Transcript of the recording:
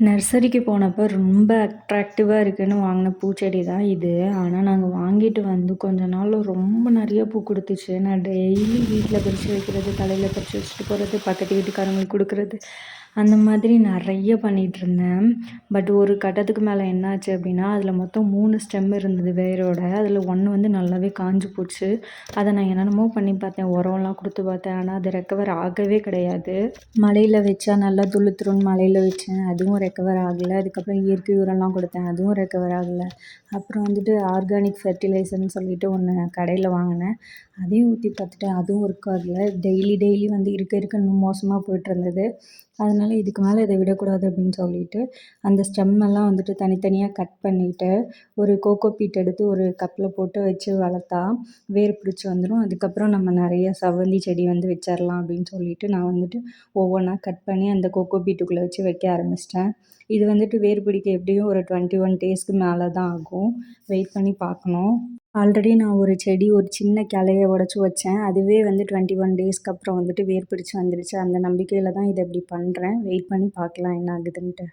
நர்சரிக்கு போனப்போ ரொம்ப அட்ராக்டிவாக இருக்குதுன்னு வாங்கின பூச்செடி தான் இது. ஆனால் நாங்கள் வாங்கிட்டு வந்து கொஞ்ச நாள் ரொம்ப நிறைய பூ கொடுத்துச்சு. நான் டெய்லி வீட்டில் பறித்து வைக்கிறது தலையில் பறித்து வச்சுட்டு போகிறது பக்கத்து வீட்டுக்காரங்களுக்கு கொடுக்குறது அந்த மாதிரி நிறைய பண்ணிகிட்ருந்தேன் பட் ஒரு கட்டத்துக்கு மேலே என்னாச்சு அப்படின்னா அதில் மொத்தம் மூணு ஸ்டெம் இருந்தது வேரோட. அதில் ஒன்று வந்து நல்லாவே காஞ்சு போச்சு. அதை நான் என்னென்னமோ பண்ணி பார்த்தேன். உரம்லாம் கொடுத்து பார்த்தேன். ஆனால் அது ரெக்கவர் ஆகவே கிடையாது. மழையில் வச்சா நல்லா துளுத்துருன்னு மலையில் வச்சேன். அதுவும் ரெக்கவர் ஆகலை. அதுக்கப்புறம் இயற்கை உரம்லாம் கொடுத்தேன். அதுவும் ரெக்கவர் ஆகலை. அப்புறம் வந்துட்டு ஆர்கானிக் ஃபெர்டிலைசர்னு சொல்லிட்டு ஒன்று கடையில் வாங்கினேன். அதையும் ஊற்றி பார்த்துட்டேன். அதுவும் ஒர்க் ஆகலை. டெய்லி டெய்லி வந்து இருக்க இருக்க இன்னும் மோசமாக போயிட்டுருந்தது அதனால அதனால் இதுக்கு மேலே இதை விடக்கூடாது அப்படின்னு சொல்லிட்டு அந்த ஸ்டெம்மெல்லாம் வந்துட்டு தனித்தனியாக கட் பண்ணிவிட்டு ஒரு கோகோ பீட் எடுத்து ஒரு கப்பில் போட்டு வச்சு வளர்த்தா வேர் பிடிச்சி வந்துடும் அதுக்கப்புறம் நம்ம நிறைய செவ்வந்தி செடி வந்து வச்சிடலாம் அப்படின்னு சொல்லிட்டு நான் வந்துட்டு ஒவ்வொன்றா கட் பண்ணி அந்த கோகோ பீட்டுக்குள்ளே வச்சு வைக்க ஆரம்பிச்சிட்டேன். இது வந்துட்டு வேர் பிடிக்க எப்படியும் ஒரு டுவெண்ட்டி ஒன் டேஸ்க்கு மேலே தான் ஆகும். வெயிட் பண்ணி பார்க்கணும். ஆல்ரெடி நான் ஒரு செடி ஒரு சின்ன கிளைய உடச்சி வச்சேன். அதுவே வந்து டுவெண்ட்டி ஒன் டேஸ்க்கு அப்புறம் வந்துட்டு வேர் பிடிச்சி வந்துடுச்சு அந்த நம்பிக்கையில் தான் இதை இப்படி பண்ணுறேன் வெயிட் பண்ணி பார்க்கலாம் என்ன ஆகுதுன்ட்டு.